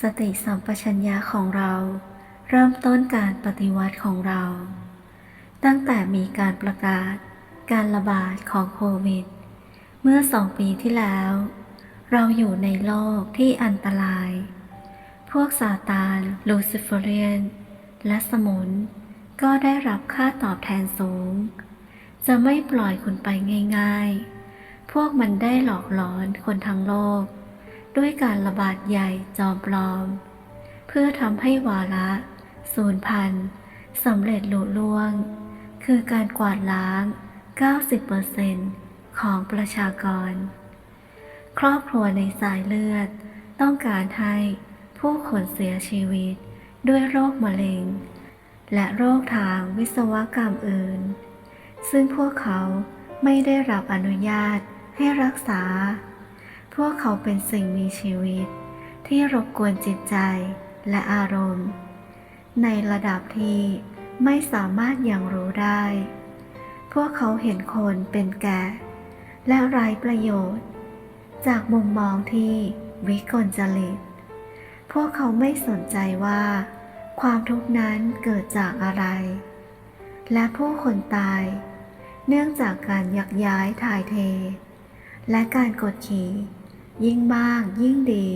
สติสัมปชัญญะของเรา เริ่มต้นการปฏิวัติของเรา ตั้งแต่มีการประกาศ การระบาดของโควิด เมื่อสองปีที่แล้ว เราอยู่ในโลกที่อันตราย พวกซาตานลูซิเฟเรียน และสมุน ก็ได้รับค่าตอบแทนสูง จะไม่ปล่อยคุณไปง่าย ๆ พวกมันได้หลอกหลอนคนทั้งโลก ด้วยการระบาดใหญ่จอมปลอม เพื่อทำให้วาระศูนย์พันสำเร็จลุล่วง คือการกวาดล้าง 90%ของประชากร ครอบครัวในสายเลือด ต้องการให้ผู้คนเสียชีวิตด้วยโรคมะเร็ง และโรคทางวิศวกรรมอื่น ซึ่งพวกเขาไม่ได้รับอนุญาตให้รักษา พวกเขาเป็นสิ่งมีชีวิต ที่รบกวนจิตใจและอารมณ์ ในระดับที่ไม่สามารถยังรู้ได้ พวกเขาเห็นคนเป็นแก่ และไร้ประโยชน์ จากมุมมองที่วิกลจริต พวกเขาไม่สนใจว่า ความทุกข์นั้นเกิดจากอะไร และผู้คนตาย เนื่องจากการยักย้ายถ่ายเท และการกดขี่ ยิ่งมากยิ่งดี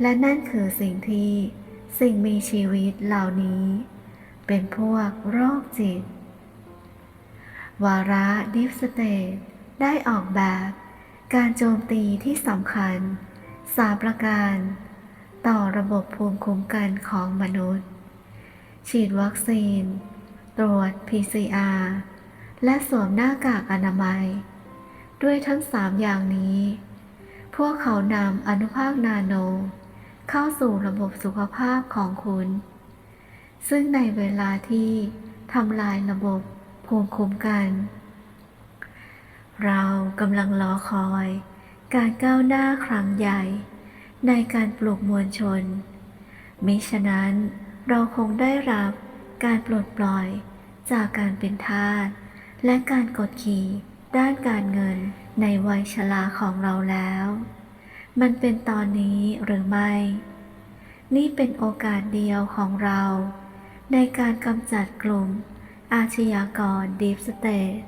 และนั่นคือสิ่งที่สิ่งมีชีวิตเหล่านี้ เป็นพวกโรคจิต วาระดิฟสเตทได้ออกแบบการโจมตีที่สำคัญสามประการ ต่อระบบภูมิคุ้มกันของมนุษย์ ฉีดวัคซีน ตรวจ PCR และสวมหน้ากากอนามัย ด้วยทั้งสามอย่างนี้ พวกเขานำอนุภาคนาโน เข้าสู่ระบบสุขภาพของคุณ ซึ่งในเวลาที่ทำลายระบบภูมิคุ้มกัน เรากำลังรอคอย การก้าวหน้าครั้งใหญ่ ในการปลุกมวลชน มิฉะนั้นเราคงได้รับการปลดปล่อยจากการเป็นทาสและการกดขี่ด้านการเงิน ในวัยชราของเราแล้ว มันเป็นตอนนี้หรือไม่ นี่เป็นโอกาสเดียวของเรา ในการกำจัดกลุ่มอาชญากรดีฟสเตท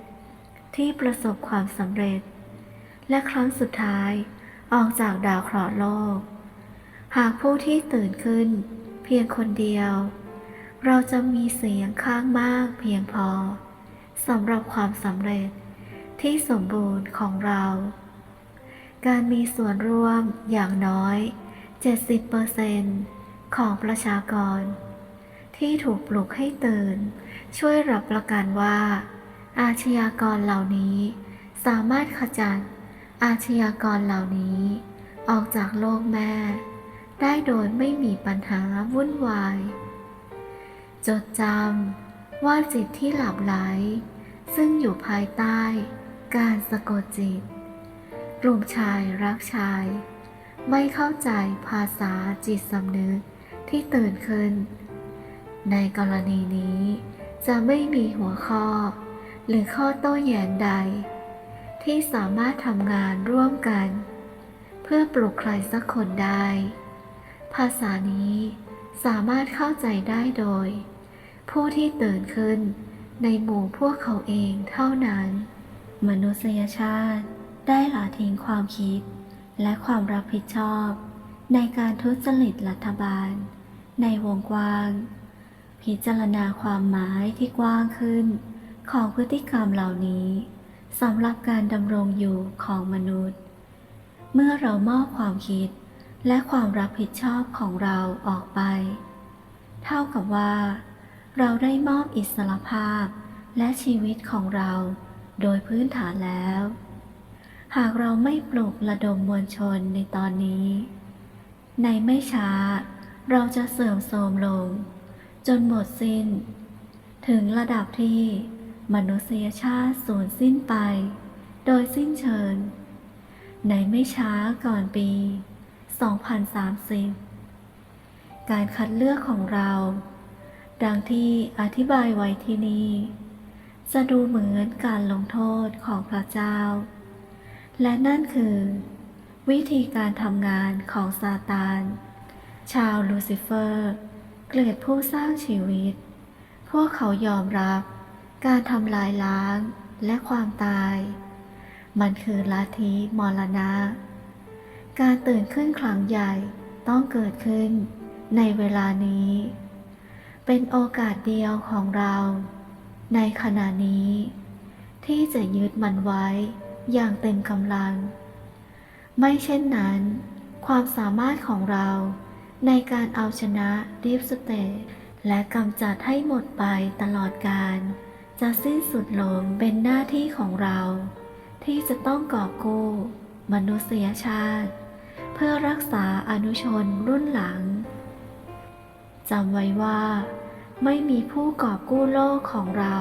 ที่ประสบความสำเร็จ และครั้งสุดท้ายออกจากดาวเคราะห์โลก หากผู้ที่ตื่นขึ้น เพียงคนเดียว เราจะมีเสียงข้างมากเพียงพอสำหรับความสำเร็จ ที่สมบูรณ์ของเรา การมีส่วนร่วมอย่างน้อย 70%ของประชากร ที่ถูกปลุกให้ตื่น ช่วยรับประกันว่า อาชญากรเหล่านี้ สามารถขจัดอาชญากรเหล่านี้ ออกจากโลกแม่ ได้โดยไม่มีปัญหาวุ่นวาย จดจำว่าจิตที่หลับไหล ซึ่งอยู่ภายใต้ การสะกดจิต กลุ่มชายรักชาย ไม่เข้าใจภาษาจิตสำนึกที่ตื่นขึ้น ในกรณีนี้จะไม่มีหัวข้อ หรือข้อโต้แย้งใด ที่สามารถทำงานร่วมกัน เพื่อปลุกใครสักคนได้ ภาษานี้สามารถเข้าใจได้โดย ผู้ที่ตื่นขึ้นในหมู่พวกเขาเองเท่านั้น มนุษยชาติได้ละทิ้งความคิด และความรับผิดชอบ ในการทุจริตรัฐบาล ในวงกว้าง พิจารณาความหมายที่กว้างขึ้น ของพฤติกรรมเหล่านี้สำหรับการดำรงอยู่ของมนุษย์ เมื่อเรามอบความคิดและความรับผิดชอบของเราออกไป เท่ากับว่า เราได้มอบอิสรภาพและชีวิตของเรา โดยพื้นฐานแล้ว หากเราไม่ปลุกระดมมวลชนในตอนนี้ ในไม่ช้า เราจะเสื่อมโทรมลง จนหมดสิ้น ถึงระดับที่มนุษยชาติสูญสิ้นไป โดยสิ้นเชิงในไม่ช้าก่อนปี 2030 การคัดเลือกของเรา ดังที่อธิบายไว้ที่นี่ จะดูเหมือนการลงโทษของพระเจ้า และนั่นคือ วิธีการทำงานของซาตาน ชาวลูซิเฟอร์ เกลียดผู้สร้างชีวิต พวกเขายอมรับ การทำลายล้างและความตาย มันคือลัทธิมรณะ การตื่นขึ้นครั้งใหญ่ต้องเกิดขึ้นในเวลานี้ เป็นโอกาสเดียวของเรา ในขณะนี้ ที่จะยึดมันไว้อย่างเต็มกำลัง ไม่เช่นนั้น ความสามารถของเราในการเอาชนะดีฟสเตทและกำจัดให้หมดไปตลอดการ จะสิ้นสุดลงเป็นหน้าที่ของเรา ที่จะต้องกอบกู้ มนุษยชาติ เพื่อรักษาอนุชนรุ่นหลังจำไว้ว่า ไม่มีผู้กอบกู้โลกของเรา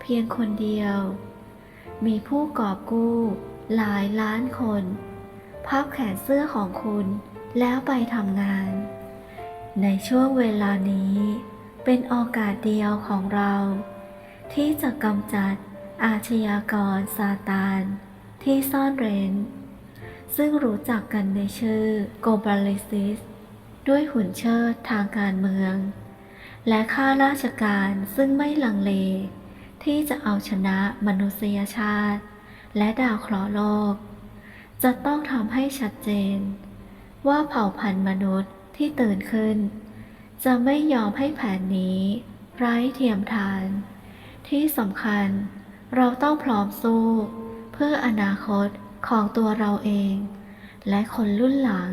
เพียงคนเดียว มีผู้กอบกู้หลายล้านคน พับแขนเสื้อของคุณแล้วไปทำงาน ในช่วงเวลานี้ เป็นโอกาสเดียวของเรา ที่จะกำจัดอาชญากรซาตาน ที่ซ่อนเร้น ซึ่งรู้จักกันในชื่อโกบาลิซิส ด้วยหุ่นเชิดทางการเมือง และข้าราชการซึ่งไม่ลังเล ที่จะเอาชนะมนุษยชาติ และดาวเคราะห์โลก จะต้องทำให้ชัดเจน ว่าเผ่าพันธุ์มนุษย์ที่ตื่นขึ้น จะไม่ยอมให้แผนนี้ไร้เทียมทาน ที่สำคัญเราต้องพร้อมสู้ เพื่ออนาคตของตัวเราเอง และคนรุ่นหลัง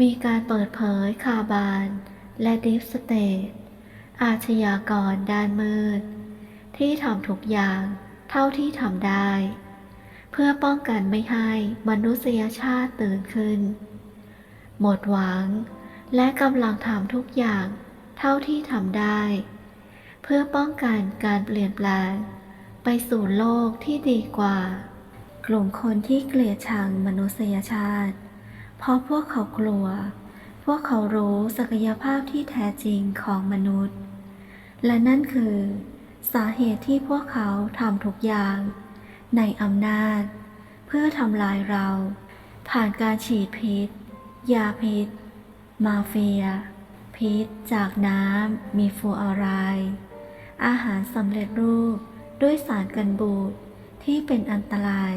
มีการเปิดเผยคาบาน และดิฟสเตทอาชญากรด้านมืด ที่ทำทุกอย่างเท่าที่ทำได้ เพื่อป้องกันไม่ให้มนุษยชาติตื่นขึ้น หมดหวังและกำลังทำทุกอย่างเท่าที่ทำได้ เพื่อป้องกันการเปลี่ยนแปลง ไปสู่โลกที่ดีกว่า กลุ่มคนที่เกลียดชังมนุษยชาติ เพราะพวกเขากลัว พวกเขารู้ศักยภาพที่แท้จริงของมนุษย์ และนั่นคือ สาเหตุที่พวกเขาทำทุกอย่าง ในอำนาจ เพื่อทำลายเรา ผ่านการฉีดพิษ ยาพิษ มาเฟีย พิษจากน้ำมีฟูออไรด์อาหารสำเร็จรูปด้วยสารกันบูดที่เป็นอันตราย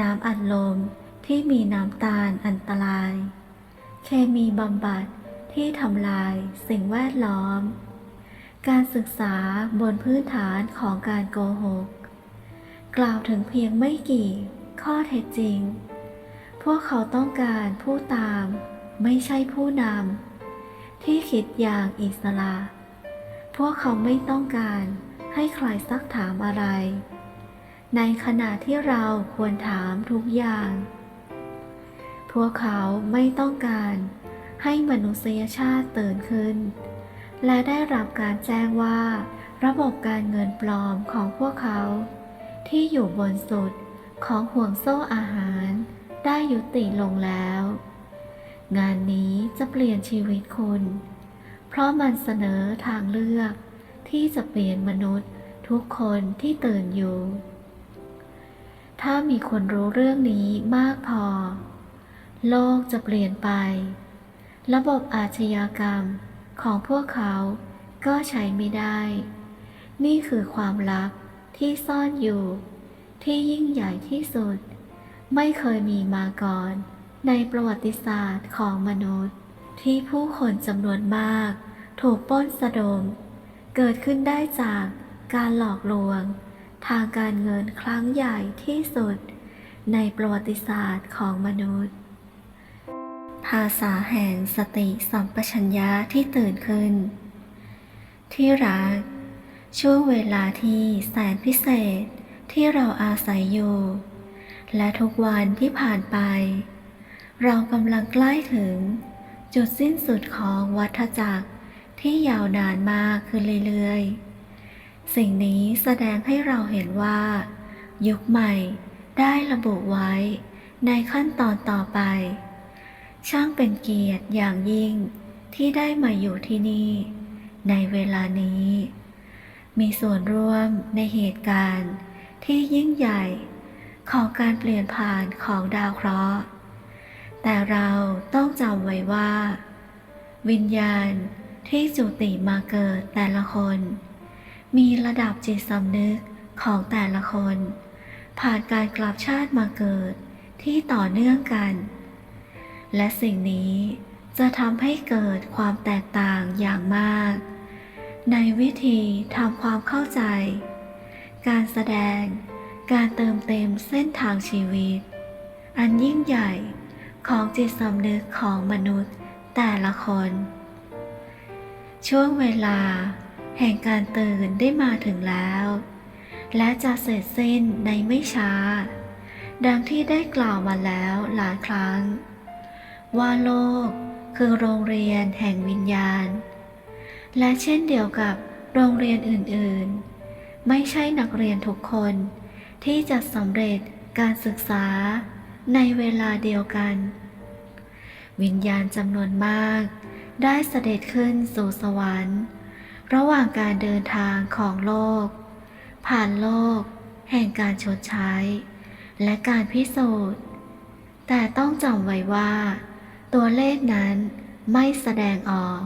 น้ำอัดลมที่มีน้ำตาลอันตราย เคมีบำบัดที่ทำลายสิ่งแวดล้อม การศึกษาบนพื้นฐานของการโกหก กล่าวถึงเพียงไม่กี่ข้อเท็จจริง พวกเขาต้องการผู้ตามไม่ใช่ผู้นำที่คิดอย่างอิสระ พวกเขาไม่ต้องการให้ใครซักถามอะไร ในขณะที่เราควรถามทุกอย่าง พวกเขาไม่ต้องการให้มนุษยชาติตื่นขึ้น และได้รับการแจ้งว่า ระบบการเงินปลอมของพวกเขา ที่อยู่บนสุดของห่วงโซ่อาหาร ได้ยุติลงแล้ว งานนี้จะเปลี่ยนชีวิตคุณ เพราะมันเสนอทางเลือก ที่จะเปลี่ยนมนุษย์ทุกคนที่ตื่นอยู่ ถ้ามีคนรู้เรื่องนี้มากพอ โลกจะเปลี่ยนไป ระบบอาชญากรรมของพวกเขาก็ใช้ไม่ได้ นี่คือความลับที่ซ่อนอยู่ ที่ยิ่งใหญ่ที่สุด ไม่เคยมีมาก่อน ในประวัติศาสตร์ของมนุษย์ ที่ผู้คนจำนวนมาก ถูกป้นสะดม เกิดขึ้นได้จากการหลอกลวง ทางการเงินครั้งใหญ่ที่สุด ในประวัติศาสตร์ของมนุษย์ ภาษาแห่งสติสัมปชัญญะที่ตื่นขึ้น ที่รัก ช่วงเวลาที่แสนพิเศษที่เราอาศัยอยู่ และทุกวันที่ผ่านไป เรากำลังใกล้ถึง จุดสิ้นสุดของวัฏจักรที่ยาวนานมากขึ้นเรื่อยๆ สิ่งนี้แสดงให้เราเห็นว่า ยุคใหม่ได้ระบุไว้ในขั้นตอนต่อไป ช่างเป็นเกียรติอย่างยิ่งที่ได้มาอยู่ที่นี่ ในเวลานี้ มีส่วนร่วมในเหตุการณ์ที่ยิ่งใหญ่ของการเปลี่ยนผ่านของดาวเคราะห์ แต่เราต้องจำไว้ว่า วิญญาณที่จุติมาเกิดแต่ละคน มีระดับจิตสำนึกของแต่ละคน ผ่านการกลับชาติมาเกิดที่ต่อเนื่องกัน และสิ่งนี้จะทำให้เกิดความแตกต่างอย่างมาก ในวิธีทำความเข้าใจ การแสดง การเติมเต็มเส้นทางชีวิต อันยิ่งใหญ่ของจิตสำนึกของมนุษย์แต่ละคน ช่วงเวลาแห่งการตื่นได้มาถึงแล้ว และจะเสร็จสิ้นในไม่ช้า ดังที่ได้กล่าวมาแล้วหลายครั้ง ว่าโลกคือโรงเรียนแห่งวิญญาณ และเช่นเดียวกับโรงเรียนอื่นๆ ไม่ใช่นักเรียนทุกคนที่จะสำเร็จการศึกษาในเวลาเดียวกัน วิญญาณจำนวนมาก ได้เสด็จขึ้นสู่สวรรค์ ระหว่างการเดินทางของโลก ผ่านโลก แห่งการชดใช้ และการพิสูจน์ แต่ต้องจำไว้ว่า ตัวเลขนั้นไม่แสดงออก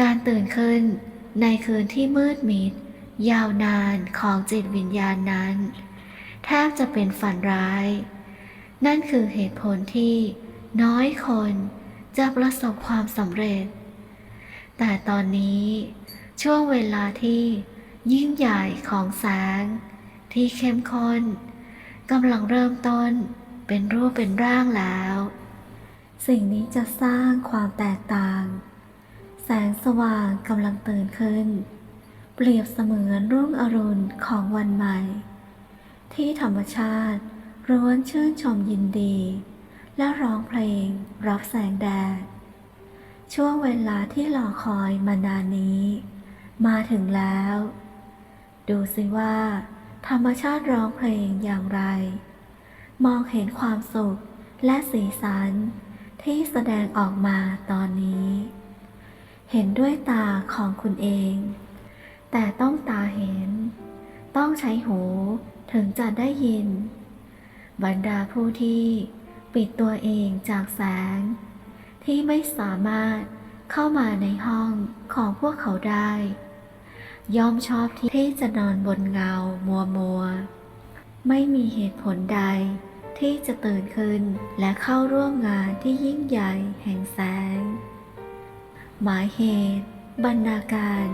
การตื่นขึ้นในคืนที่มืดมิด ยาวนานของจิตวิญญาณนั้น แทบจะเป็นฝันร้าย นั่นคือเหตุผลที่น้อยคนจะประสบความสำเร็จ แต่ตอนนี้ช่วงเวลาที่ยิ่งใหญ่ของแสง ที่เข้มข้นกำลังเริ่มต้นเป็นรูปเป็นร่างแล้ว สิ่งนี้จะสร้างความแตกต่าง แสงสว่างกำลังตื่นขึ้น เปรียบเสมือนรุ่งอรุณของวันใหม่ ที่ธรรมชาติร้วนชื่นชมยินดี และร้องเพลงรับแสงแดด ช่วงเวลาที่รอคอยมานานนี้ มาถึงแล้ว ดูสิว่า ธรรมชาติร้องเพลงอย่างไร มองเห็นความสุขและสีสัน ที่แสดงออกมาตอนนี้ เห็นด้วยตาของคุณเอง แต่ต้องตาเห็น ต้องใช้หูถึงจะได้ยิน บรรดาผู้ที่ปิดตัวเองจากแสง ที่ไม่สามารถเข้ามาในห้องของพวกเขาได้ ย่อมชอบที่จะนอนบนเงามัวมัว ไม่มีเหตุผลใด ที่จะตื่นขึ้นและเข้าร่วมงานที่ยิ่งใหญ่แห่งแสง หมายเหตุ บรรณาการ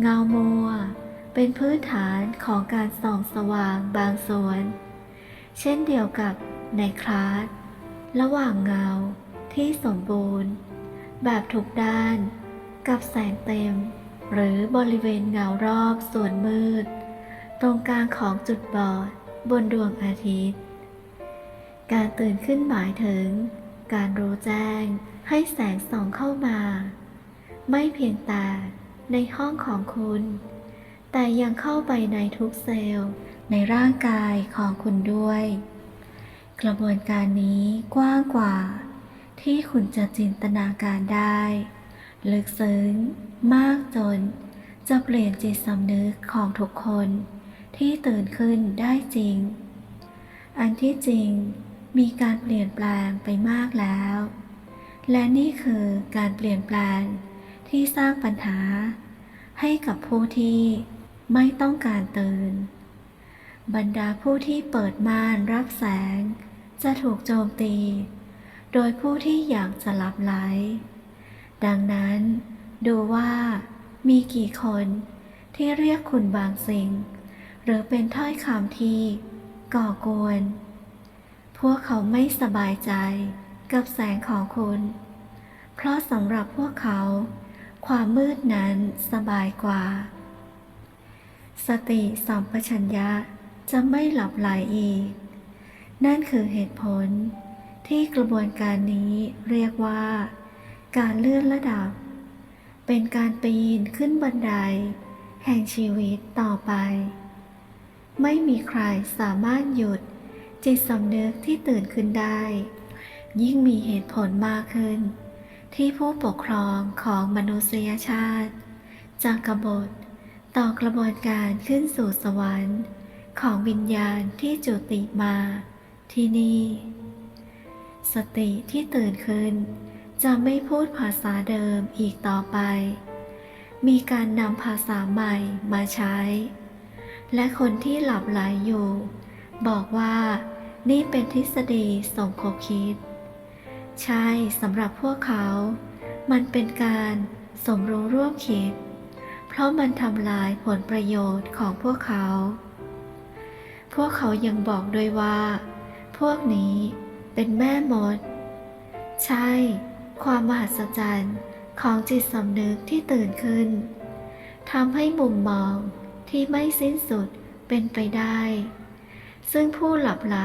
เงามัว เป็นพื้นฐานของการส่องสว่างบางส่วน เช่นเดียวกับในคลาส ระหว่างเงาที่สมบูรณ์ แบบทุกด้าน กับแสงเต็ม หรือบริเวณเงารอบส่วนมืด ตรงกลางของจุดบอดบนดวงอาทิตย์ การตื่นขึ้นหมายถึง การรู้แจ้งให้แสงส่องเข้ามา ไม่เพียงแต่ในห้องของคุณ แต่ยังเข้าไปในทุกเซลล์ในร่างกายของคุณด้วย กระบวนการนี้กว้างกว่า ที่คุณจะจินตนาการได้ ลึกซึ้งมากจน จะเปลี่ยนจิตสำนึกของทุกคนที่ตื่นขึ้นได้จริง อันที่จริง มีการเปลี่ยนแปลงไปมากแล้ว และนี่คือการเปลี่ยนแปลงที่สร้างปัญหา ให้กับผู้ที่ไม่ต้องการตื่น บรรดาผู้ที่เปิดม่านรับแสง จะถูกโจมตี โดยผู้ที่อยากจะหลับไหล ดังนั้นดูว่ามีกี่คนที่เรียกคุณบางสิ่ง หรือเป็นถ้อยคำที่ก่อกวน พวกเขาไม่สบายใจกับแสงของคุณ เพราะสำหรับพวกเขา ความมืดนั้นสบายกว่า สติสัมปชัญญะจะไม่หลับไหลอีก นั่นคือเหตุผลที่กระบวนการนี้เรียกว่า การเลื่อนระดับ เป็นการปีนขึ้นบันได แห่งชีวิตต่อไป ไม่มีใครสามารถหยุด จิตสำนึกที่ตื่นขึ้นได้ ยิ่งมีเหตุผลมากขึ้น ที่ผู้ปกครองของมนุษยชาติจะกบฏต่อกระบวนการขึ้นสู่สวรรค์ ของวิญญาณที่จุติมา ที่นี่ สติที่ตื่นขึ้น จะไม่พูดภาษาเดิมอีกต่อไป มีการนำภาษาใหม่มาใช้ และคนที่หลับไหลอยู่ บอกว่านี่เป็นทฤษฎีสมคบคิด ใช่สำหรับพวกเขา มันเป็นการสมรู้ร่วมคิด เพราะมันทำลายผลประโยชน์ของพวกเขา พวกเขายังบอกด้วยว่า พวกนี้เป็นแม่มด ใช่ ความมหัศจรรย์ของจิตสำนึกที่ตื่นขึ้นทำให้มุมมองที่ไม่สิ้นสุดเป็นไปได้ ซึ่งผู้หลับไหล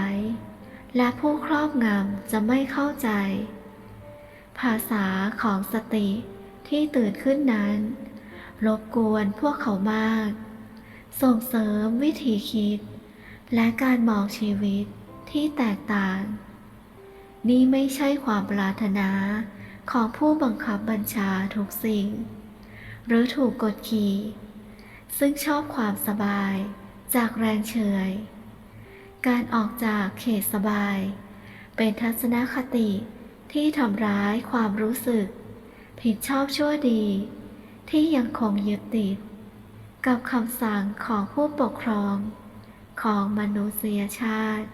และผู้ครอบงำจะไม่เข้าใจ ภาษาของสติที่ตื่นขึ้นนั้น รบกวนพวกเขามาก ส่งเสริมวิธีคิด และการมองชีวิตที่แตกต่าง นี่ไม่ใช่ความปรารถนาของผู้บังคับบัญชาทุกสิ่ง หรือถูกกดขี่ ซึ่งชอบความสบายจากแรงเฉย การออกจากเขตสบาย เป็นทัศนคติที่ทำร้ายความรู้สึก ผิดชอบชั่วดี ที่ยังคงยึดติด กับคำสั่งของผู้ปกครอง ของมนุษยชาติ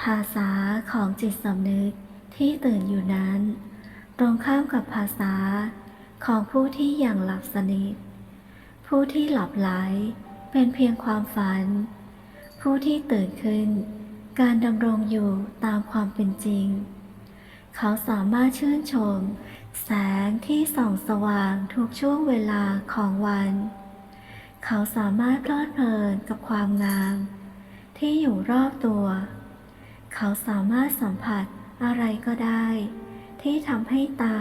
ภาษาของจิตสำนึกที่ตื่นอยู่นั้น ตรงข้ามกับภาษาของผู้ที่ยังหลับสนิท ผู้ที่หลับไหลเป็นเพียงความฝัน ผู้ที่ตื่นขึ้น การดำรงอยู่ตามความเป็นจริง เขาสามารถชื่นชม แสงที่ส่องสว่างทุกช่วงเวลาของวัน เขาสามารถเพลิดเพลินกับความงาม ที่อยู่รอบตัว เขาสามารถสัมผัสอะไรก็ได้ ที่ทำให้ตา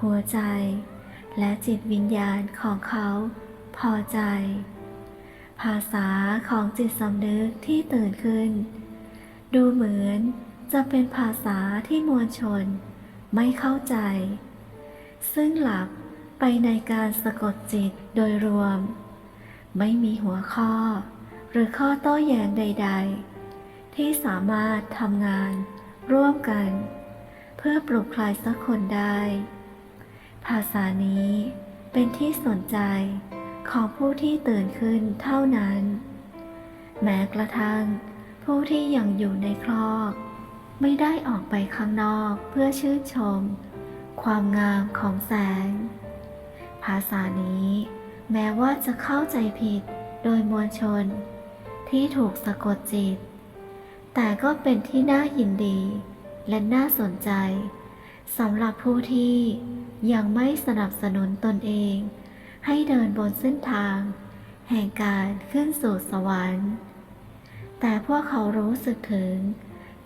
หัวใจ และจิตวิญญาณของเขาพอใจ ภาษาของจิตสำนึกที่ตื่นขึ้น ดูเหมือนจะเป็นภาษาที่มวลชนไม่เข้าใจ ซึ่งหลับไปในการสะกดจิตโดยรวม ไม่มีหัวข้อ หรือข้อโต้แย้งใด ๆ ที่สามารถทำงานร่วมกัน เพื่อปลุกใครสักคนได้ ภาษานี้เป็นที่สนใจ ของผู้ที่ตื่นขึ้นเท่านั้น แม้กระทั่งผู้ที่ยังอยู่ในครอกไม่ได้ออกไปข้างนอกเพื่อชื่นชม ความงามของแสง ภาษานี้แม้ว่าจะเข้าใจผิดโดยมวลชน ที่ถูกสะกดจิต แต่ก็เป็นที่น่ายินดี และน่าสนใจสำหรับผู้ที่ยังไม่สนับสนุนตนเอง ให้เดินบนเส้นทาง แห่งการขึ้นสู่สวรรค์ แต่พวกเขารู้สึกถึง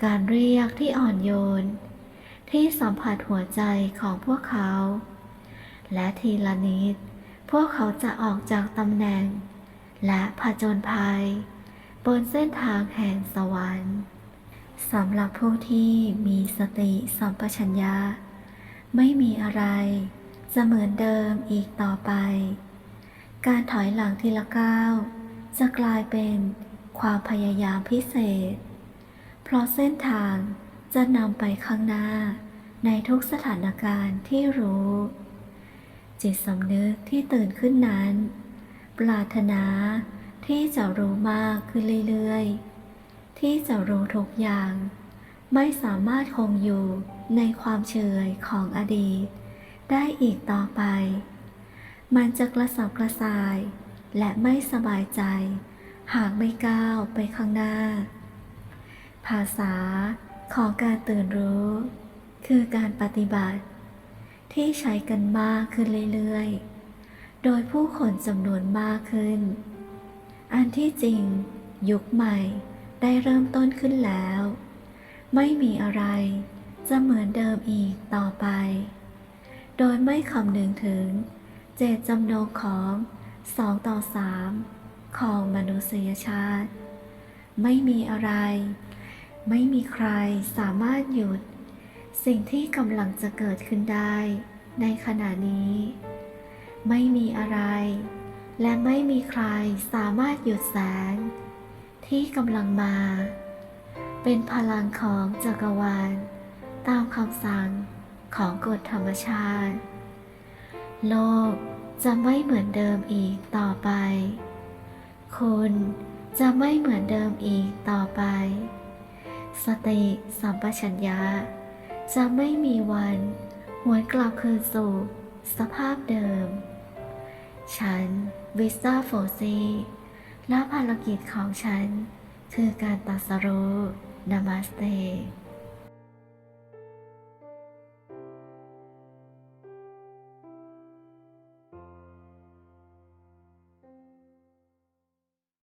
การเรียกที่อ่อนโยน ที่สัมผัสหัวใจของพวกเขา และทีละนิด พวกเขาจะออกจากตำแหน่ง และผจญภัย บนเส้นทางแห่งสวรรค์สำหรับผู้ที่มีสติสัมปชัญญะ ไม่มีอะไร เหมือนเดิมอีกต่อไป การถอยหลังทีละก้าวจะกลายเป็นความพยายามพิเศษ เพราะเส้นทางจะนำไปข้างหน้าในทุกสถานการณ์ที่รู้ จิตสำนึกที่ตื่นขึ้นนั้น ปรารถนาที่จะรู้มากขึ้นเรื่อยๆ ที่จะรู้ทุกอย่าง ไม่สามารถคงอยู่ในความเฉยของอดีต ได้อีกต่อไป มันจะกระสับกระส่าย และไม่สบายใจ หากไม่ก้าวไปข้างหน้า ภาษาของการตื่นรู้ คือการปฏิบัติ ที่ใช้กันมากขึ้นเรื่อยๆ โดยผู้คนจำนวนมากขึ้น อันที่จริง ยุคใหม่ได้เริ่มต้นขึ้นแล้ว ไม่มีอะไรจะเหมือนเดิมอีกต่อไป โดยไม่คำนึงถึง เจตจำนงของสองต่อสามของมนุษยชาติ ไม่มีอะไร ไม่มีใครสามารถหยุด สิ่งที่กำลังจะเกิดขึ้นได้ในขณะนี้ ไม่มีอะไร และไม่มีใครสามารถหยุดแสง ที่กำลังมา เป็นพลังของจักรวาลตามคำสั่ง ของกฎธรรมชาติ โลกจะไม่เหมือนเดิมอีกต่อไป คุณจะไม่เหมือนเดิมอีกต่อไป สติสัมปชัญญะ จะไม่มีวันหวนกลับคืนสู่สภาพเดิม ฉันวิสตาโฟซีและภารกิจของฉัน คือการตรัสรู้นามาสเต